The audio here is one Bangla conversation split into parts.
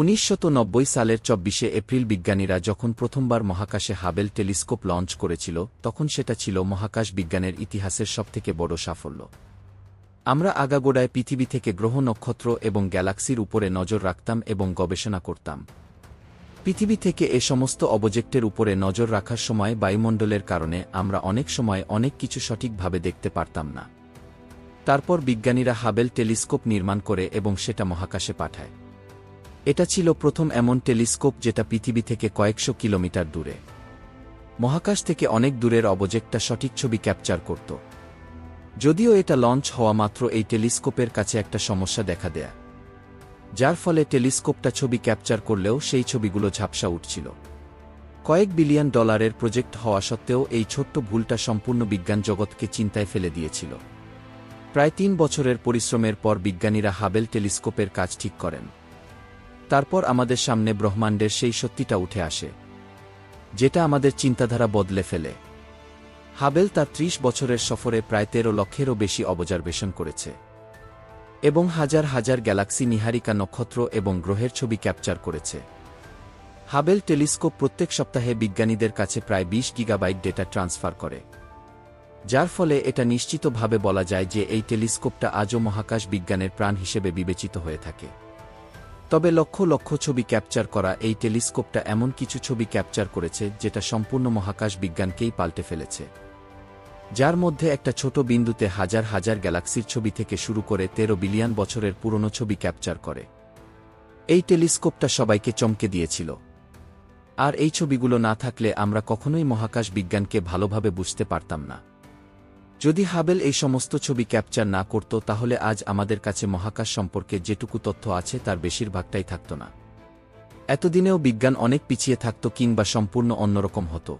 উনিশশত সালের চব্বিশে এপ্রিল বিজ্ঞানীরা যখন প্রথমবার মহাকাশে হাবেল টেলিস্কোপ লঞ্চ করেছিল, তখন সেটা ছিল মহাকাশ বিজ্ঞানের ইতিহাসের সবথেকে বড় সাফল্য। আমরা আগাগোড়ায় পৃথিবী থেকে গ্রহ নক্ষত্র এবং গ্যালাক্সির উপরে নজর রাখতাম এবং গবেষণা করতাম। পৃথিবী থেকে এ সমস্ত অবজেক্টের উপরে নজর রাখার সময় বায়ুমণ্ডলের কারণে আমরা অনেক সময় অনেক কিছু সঠিকভাবে দেখতে পারতাম না। তারপর বিজ্ঞানীরা হাবেল টেলিস্কোপ নির্মাণ করে এবং সেটা মহাকাশে পাঠায়। এটা ছিল প্রথম এমন টেলিস্কোপ যেটা পৃথিবী থেকে কয়েকশো কিলোমিটার দূরে। মহাকাশ থেকে অনেক দূরের অবজেক্টটা সঠিক ছবি ক্যাপচার করত। যদিও এটা লঞ্চ হওয়া মাত্র এই টেলিস্কোপের কাছে একটা সমস্যা দেখা দেয়া। যার ফলে টেলিস্কোপটা ছবি ক্যাপচার করলেও সেই ছবিগুলো ঝাপসা উঠছিল। কয়েক বিলিয়ন ডলারের প্রজেক্ট হওয়া সত্ত্বেও এই ছোট্ট ভুলটা সম্পূর্ণ বিজ্ঞান জগৎকে চিন্তায় ফেলে দিয়েছিল। প্রায় তিন বছরের পরিশ্রমের পর বিজ্ঞানীরা হাবেল টেলিস্কোপের কাজ ঠিক করেন। তারপর আমাদের সামনে ব্রহ্মাণ্ডের সেই সত্যিটা উঠে আসে, যেটা আমাদের চিন্তাধারা বদলে ফেলে। হাবেল তার ত্রিশ বছরের সফরে প্রায় তেরো লক্ষেরও বেশি অবজারভেশন করেছে এবং হাজার হাজার গ্যালাক্সি নিহারিকা নক্ষত্র এবং গ্রহের ছবি ক্যাপচার করেছে। হাবেল টেলিস্কোপ প্রত্যেক সপ্তাহে বিজ্ঞানীদের কাছে প্রায় বিশ গিগাবাইট ডেটা ট্রান্সফার করে, যার ফলে এটা নিশ্চিতভাবে বলা যায় যে এই টেলিস্কোপটা আজও মহাকাশ বিজ্ঞানের প্রাণ হিসেবে বিবেচিত হয়ে থাকে। তবে লক্ষ লক্ষ ছবি ক্যাপচার করা এই টেলিস্কোপটা এমন কিছু ছবি ক্যাপচার করেছে যেটা সম্পূর্ণ মহাকাশ বিজ্ঞানকেই পাল্টে ফেলেছে। যার মধ্যে একটা ছোট বিন্দুতে হাজার হাজার গ্যালাক্সির ছবি থেকে শুরু করে তেরো বিলিয়ন বছরের পুরনো ছবি ক্যাপচার করে। এই টেলিস্কোপটা সবাইকে চমকে দিয়েছিল। আর এই ছবিগুলো না থাকলে আমরা কখনোই মহাকাশ বিজ্ঞানকে ভালোভাবে বুঝতে পারতাম না। যদি হাবেল এই সমস্ত ছবি ক্যাপচার না করত, তাহলে আজ আমাদের কাছে মহাকাশ সম্পর্কে যেটুকু তথ্য আছে, তার বেশিরভাগটাই থাকত না। এতদিনেও বিজ্ঞান অনেক পিছিয়ে থাকত কিংবা সম্পূর্ণ অন্যরকম হতো।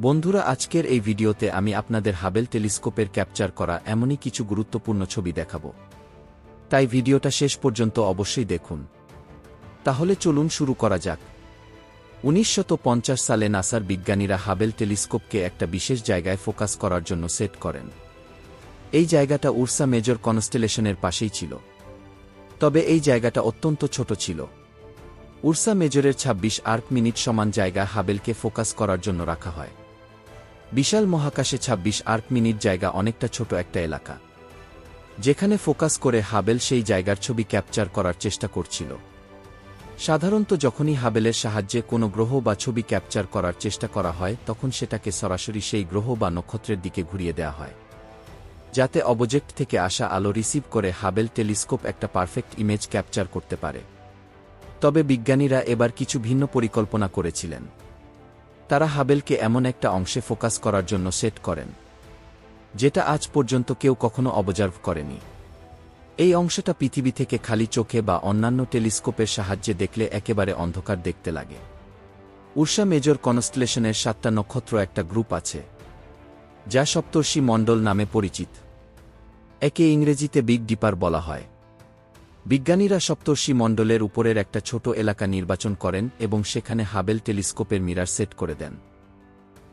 বন্ধুরা, আজকের এই ভিডিওতে আমি আপনাদের হাবেল টেলিস্কোপের ক্যাপচার করা এমনই কিছু গুরুত্বপূর্ণ ছবি দেখাব। তাই ভিডিওটা শেষ পর্যন্ত অবশ্যই দেখুন। তাহলে চলুন শুরু করা যাক। উনিশশত সালে নাসার বিজ্ঞানীরা হাবেল টেলিস্কোপকে একটা বিশেষ জায়গায় ফোকাস করার জন্য সেট করেন। এই জায়গাটা উর্সা মেজর কনস্টেলেশনের পাশেই ছিল। তবে এই জায়গাটা অত্যন্ত ছোট ছিল। উর্সা মেজরের ২৬ আর্ক মিনিট সমান জায়গা হাবেলকে ফোকাস করার জন্য রাখা হয়। বিশাল মহাকাশে ২৬ আর্ক মিনিট জায়গা অনেকটা ছোট একটা এলাকা। যেখানে ফোকাস করে হাবেল সেই জায়গার ছবি ক্যাপচার করার চেষ্টা করছিল। সাধারণত যখনই হাবেলের সাহায্যে কোনো গ্রহ বা ছবি ক্যাপচার করার চেষ্টা করা হয়, তখন সেটাকে সরাসরি সেই গ্রহ বা নক্ষত্রের দিকে ঘুরিয়ে দেওয়া হয়। যাতে অবজেক্ট থেকে আসা আলো রিসিভ করে হাবেল টেলিস্কোপ একটা পারফেক্ট ইমেজ ক্যাপচার করতে পারে। তবে বিজ্ঞানীরা এবার কিছু ভিন্ন পরিকল্পনা করেছিলেন। তারা হাবেলকে এমন একটা অংশে ফোকাস করার জন্য সেট করেন, যেটা আজ পর্যন্ত কেউ কখনো অবজার্ভ করেনি। এই অংশটা পৃথিবী থেকে খালি চোখে বা অন্যান্য টেলিস্কোপের সাহায্যে দেখলে একেবারে অন্ধকার দেখতে লাগে। উর্ষা মেজর কনস্টলেশনের সাতটা নক্ষত্র একটা গ্রুপ আছে, যা সপ্তর্ষি মণ্ডল নামে পরিচিত। একে ইংরেজিতে বিগ ডিপার বলা হয়। বিজ্ঞানীরা সপ্তর্ষি মণ্ডলের উপরের একটা ছোট এলাকা নির্বাচন করেন এবং সেখানে হাবেল টেলিস্কোপের মিরার সেট করে দেন।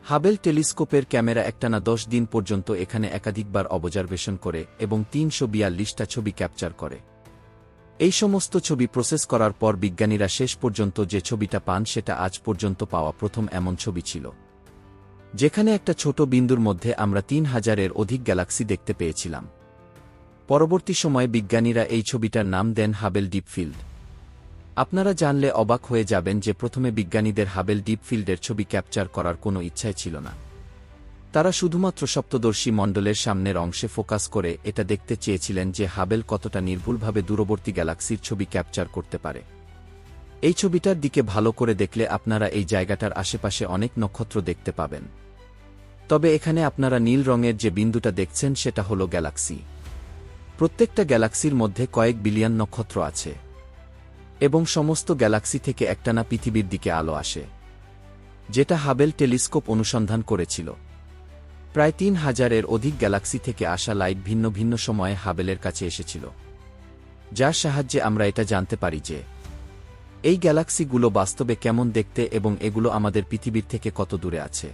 হাবেল টেলিস্কোপের ক্যামেরা একটানা দশ দিন পর্যন্ত এখানে একাধিকবার অবজারভেশন করে এবং তিনশো বিয়াল্লিশটা ছবি ক্যাপচার করে। এই সমস্ত ছবি প্রসেস করার পর বিজ্ঞানীরা শেষ পর্যন্ত যে ছবিটা পান সেটা আজ পর্যন্ত পাওয়া প্রথম এমন ছবি ছিল। যেখানে একটা ছোট বিন্দুর মধ্যে আমরা তিন হাজারের অধিক গ্যালাক্সি দেখতে পেয়েছিলাম। পরবর্তী সময়ে বিজ্ঞানীরা এই ছবিটার নাম দেন হাবেল ডিপফিল্ড। আপনারা জানলে অবাক হয়ে যাবেন যে প্রথমে বিজ্ঞানীদের হাবেল ডিপ ফিল্ডের ছবি ক্যাপচার করার কোনো ইচ্ছাই ছিল না। তারা শুধুমাত্র সপ্তদর্শী মণ্ডলের সামনের অংশে ফোকাস করে এটা দেখতে চেয়েছিলেন যে হাবেল কতটা নির্ভুলভাবে দূরবর্তী গ্যালাক্সির ছবি ক্যাপচার করতে পারে। এই ছবিটার দিকে ভালো করে দেখলে আপনারা এই জায়গাটার আশেপাশে অনেক নক্ষত্র দেখতে পাবেন। তবে এখানে আপনারা নীল রঙের যে বিন্দুটা দেখছেন সেটা হল গ্যালাক্সি। প্রত্যেকটা গ্যালাক্সির মধ্যে কয়েক বিলিয়ন নক্ষত্র আছে। এবং সমস্ত গ্যালাক্সি থেকে একটানা পৃথিবীর দিকে আলো আসে, যেটা হাবেল টেলিস্কোপ অনুসন্ধান করেছিল। প্রায় তিন হাজারের অধিক গ্যালাক্সি থেকে আসা লাইট ভিন্ন ভিন্ন সময়ে হাবেলের কাছে এসেছিল, যার সাহায্যে আমরা এটা জানতে পারি যে, এই গ্যালাক্সিগুলো বাস্তবে কেমন দেখতে এবং এগুলো আমাদের পৃথিবীর থেকে কত দূরে আছে।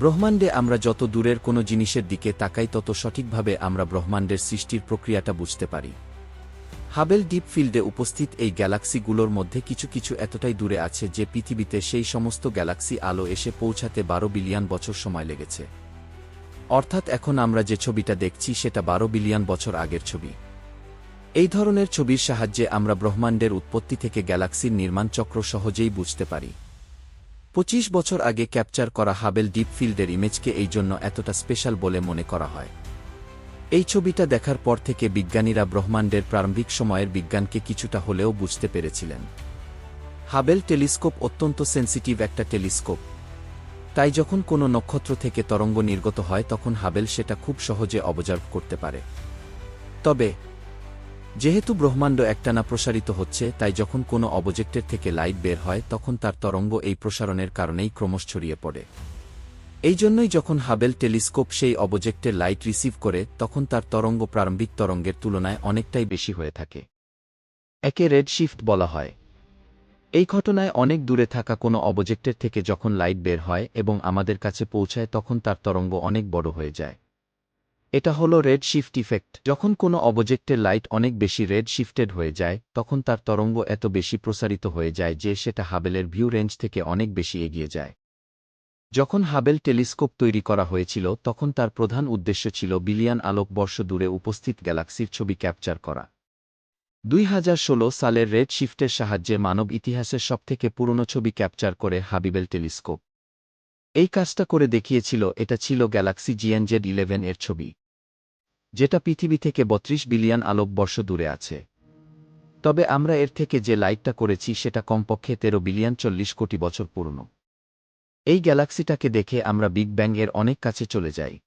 ব্রহ্মাণ্ডে আমরা যত দূরের কোনো জিনিসের দিকে তাকাই, তত সঠিকভাবে আমরা ব্রহ্মাণ্ডের সৃষ্টির প্রক্রিয়াটা বুঝতে পারি। হাবেল ডিপ ফিল্ডে উপস্থিত এই গ্যালাক্সিগুলোর মধ্যে কিছু কিছু এতটাই দূরে আছে যে পৃথিবীতে সেই সমস্ত গ্যালাক্সি আলো এসে পৌঁছাতে বারো বিলিয়ন বছর সময় লেগেছে। অর্থাৎ এখন আমরা যে ছবিটা দেখছি সেটা বারো বিলিয়ন বছর আগের ছবি। এই ধরনের ছবির সাহায্যে আমরা ব্রহ্মাণ্ডের উৎপত্তি থেকে গ্যালাক্সির নির্মাণ চক্র সহজেই বুঝতে পারি। পঁচিশ বছর আগে ক্যাপচার করা হাবেল ডিপ ফিল্ডের ইমেজকে এই জন্য এতটা স্পেশাল বলে মনে করা হয়। এই ছবিটা দেখার পর থেকে বিজ্ঞানীরা ব্রহ্মাণ্ডের প্রারম্ভিক সময়ের বিজ্ঞানকে কিছুটা হলেও বুঝতে পেরেছিলেন। হাবেল টেলিস্কোপ অত্যন্ত সেন্সিটিভ একটা টেলিস্কোপ। তাই যখন কোনো নক্ষত্র থেকে তরঙ্গ নির্গত হয়, তখন হাবেল সেটা খুব সহজে অবজার্ভ করতে পারে। তবে, যেহেতু ব্রহ্মাণ্ড একটানা প্রসারিত হচ্ছে, তাই যখন কোনো অবজেক্টের থেকে লাইট বের হয়, তখন তার তরঙ্গ এই প্রসারণের কারণেই ক্রমশ ছড়িয়ে পড়ে। এই জন্যই যখন হাবেল টেলিস্কোপ সেই অবজেক্টের লাইট রিসিভ করে, তখন তার তরঙ্গ প্রারম্ভিক তরঙ্গের তুলনায় অনেকটাই বেশি হয়ে থাকে। একে রেড শিফট বলা হয়। এই ঘটনায় অনেক দূরে থাকা কোনো অবজেক্টের থেকে যখন লাইট বের হয় এবং আমাদের কাছে পৌঁছায়, তখন তার তরঙ্গ অনেক বড় হয়ে যায়। এটা হলো রেড শিফট ইফেক্ট। যখন কোনো অবজেক্টের লাইট অনেক বেশি রেড শিফটেড হয়ে যায়, তখন তার তরঙ্গ এত বেশি প্রসারিত হয়ে যায় যে সেটা হাবেলের ভিউ রেঞ্জ থেকে অনেক বেশি এগিয়ে যায়। যখন হাবেল টেলিস্কোপ তৈরি করা হয়েছিল, তখন তার প্রধান উদ্দেশ্য ছিল বিলিয়ন আলোকবর্ষ দূরে উপস্থিত গ্যালাক্সির ছবি ক্যাপচার করা। দুই হাজার ষোলো সালের রেড শিফটের সাহায্যে মানব ইতিহাসের সবথেকে পুরনো ছবি ক্যাপচার করে হাবিবেল টেলিস্কোপ। এই কাজটা করে দেখিয়েছিল, এটা ছিল গ্যালাক্সি জিএনজেড ইলেভেন এর ছবি, যেটা পৃথিবী থেকে বত্রিশ বিলিয়ন আলোকবর্ষ দূরে আছে। তবে আমরা এর থেকে যে লাইটটা করেছি, সেটা কমপক্ষে তেরো বিলিয়ন চল্লিশ কোটি বছর পুরনো। এই গ্যালাক্সিটাকে দেখে আমরা বিগ ব্যাং এর অনেক কাছে চলে যাই।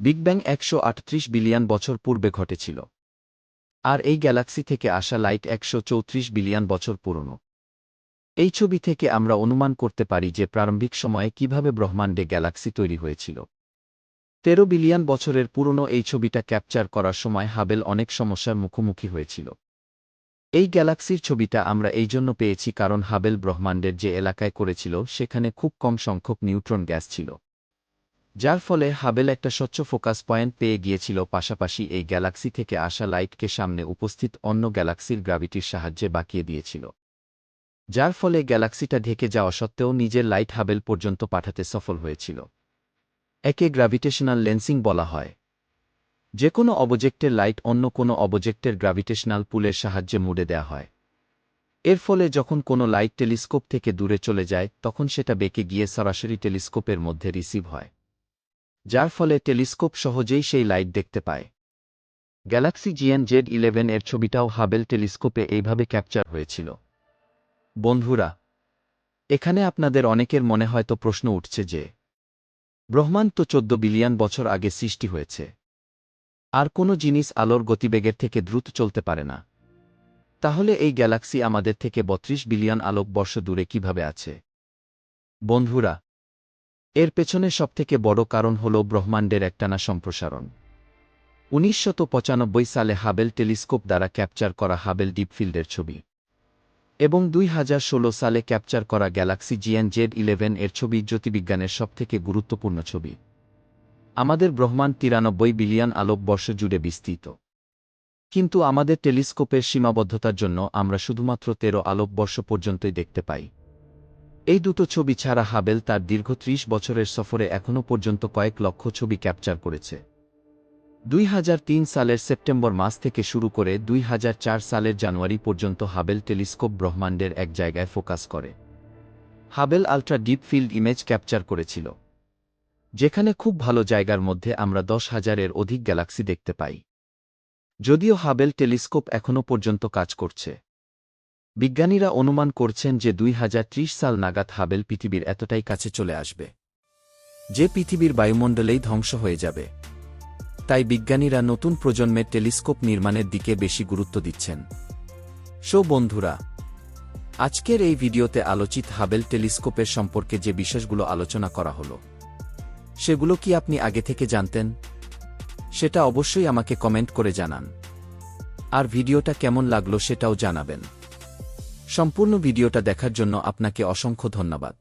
বিগ ব্যাং একশো আটত্রিশ বিলিয়ন বছর পূর্বে ঘটেছিল। আর এই গ্যালাক্সি থেকে আসা লাইট একশো চৌত্রিশ বিলিয়ন বছর পুরনো। এই ছবি থেকে আমরা অনুমান করতে পারি যে প্রারম্ভিক সময়ে কীভাবে ব্রহ্মাণ্ডে গ্যালাক্সি তৈরি হয়েছিল। তেরো বিলিয়ন বছরের পুরনো এই ছবিটা ক্যাপচার করার সময় হাবেল অনেক সমস্যার মুখোমুখি হয়েছিল। এই গ্যালাক্সির ছবিটা আমরা এই জন্য পেয়েছি কারণ হাবেল ব্রহ্মাণ্ডের যে এলাকায় করেছিল, সেখানে খুব কম সংখ্যক নিউট্রন গ্যাস ছিল। যার ফলে হাবেল একটা স্বচ্ছ ফোকাস পয়েন্ট পেয়ে গিয়েছিল, পাশাপাশি এই গ্যালাক্সি থেকে আসা লাইটকে সামনে উপস্থিত অন্য গ্যালাক্সির গ্রাভিটির সাহায্যে বাকিয়ে দিয়েছিল। যার ফলে গ্যালাক্সিটা ঢেকে যাওয়া সত্ত্বেও নিজের লাইট হাবেল পর্যন্ত পাঠাতে সফল হয়েছিল। একে গ্র্যাভিটেশনাল লেন্সিং বলা হয়। যে কোনো অবজেক্টের লাইট অন্য কোনো অবজেক্টের গ্র্যাভিটেশনাল পুলের সাহায্যে মুড়ে দেয়া হয়। এর ফলে যখন কোনো লাইট টেলিস্কোপ থেকে দূরে চলে যায়, তখন সেটা বেঁকে গিয়ে সরাসরি টেলিস্কোপের মধ্যে রিসিভ হয়। যার ফলে টেলিস্কোপ সহজেই সেই লাইট দেখতে পায়। গ্যালাক্সি জিএন জেড ইলেভেন এর ছবিটাও হাবেল টেলিস্কোপে এইভাবে ক্যাপচার হয়েছিল। বন্ধুরা, এখানে আপনাদের অনেকের মনে হয়তো প্রশ্ন উঠছে যে, ব্রহ্মাণ্ড তো চোদ্দ বিলিয়ন বছর আগে সৃষ্টি হয়েছে। আর কোনো জিনিস আলোর গতিবেগের থেকে দ্রুত চলতে পারে না। তাহলে এই গ্যালাক্সি আমাদের থেকে বত্রিশ বিলিয়ন আলোকবর্ষ দূরে কীভাবে আছে? বন্ধুরা, এর পেছনে সবথেকে বড় কারণ হল ব্রহ্মাণ্ডের একটানা সম্প্রসারণ। উনিশশত সালে হাবেল টেলিস্কোপ দ্বারা ক্যাপচার করা হাবেল ডিপফিল্ডের ছবি এবং দুই হাজার ষোলো সালে ক্যাপচার করা গ্যালাক্সি জিএন জেড ইলেভেন এর ছবি জ্যোতির্বিজ্ঞানের সবথেকে গুরুত্বপূর্ণ ছবি। আমাদের ব্রহ্মাণ্ড তিরানব্বই বিলিয়ন আলোকবর্ষ জুড়ে বিস্তৃত। কিন্তু আমাদের টেলিস্কোপের সীমাবদ্ধতার জন্য আমরা শুধুমাত্র তেরো আলোকবর্ষ পর্যন্তই দেখতে পাই। এই দুটো ছবি ছাড়া হাবেল তার দীর্ঘ ত্রিশ বছরের সফরে এখনও পর্যন্ত কয়েক লক্ষ ছবি ক্যাপচার করেছে। দুই হাজার তিন সালের সেপ্টেম্বর মাস থেকে শুরু করে দুই হাজার চার সালের জানুয়ারি পর্যন্ত হাবেল টেলিস্কোপ ব্রহ্মাণ্ডের এক জায়গায় ফোকাস করে। Hubble ultra deep field image capture করেছিল। যেখানে খুব ভালো জায়গার মধ্যে আমরা দশ হাজারের অধিক গ্যালাক্সি দেখতে পাই। যদিও হাবেল টেলিস্কোপ এখনও পর্যন্ত কাজ করছে। বিজ্ঞানীরা অনুমান করছেন যে দুই হাজার ত্রিশ সাল নাগাদ হাবেল পৃথিবীর এতটাই কাছে চলে আসবে। যে পৃথিবীর বায়ুমণ্ডলেই ধ্বংস হয়ে যাবে। তাই বিজ্ঞানীরা নতুন প্রজন্মের টেলিস্কোপ নির্মাণের দিকে বেশি গুরুত্ব দিচ্ছেন। সো বন্ধুরা, আজকের এই ভিডিওতে আলোচিত হাবেল টেলিস্কোপের সম্পর্কে যে বিষয়গুলো আলোচনা করা হলো সেগুলো কি আপনি আগে থেকে জানতেন? সেটা অবশ্যই আমাকে কমেন্ট করে জানান। আর ভিডিওটা কেমন লাগল সেটাও জানাবেন। সম্পূর্ণ ভিডিওটা দেখার জন্য আপনাকে অসংখ্য ধন্যবাদ।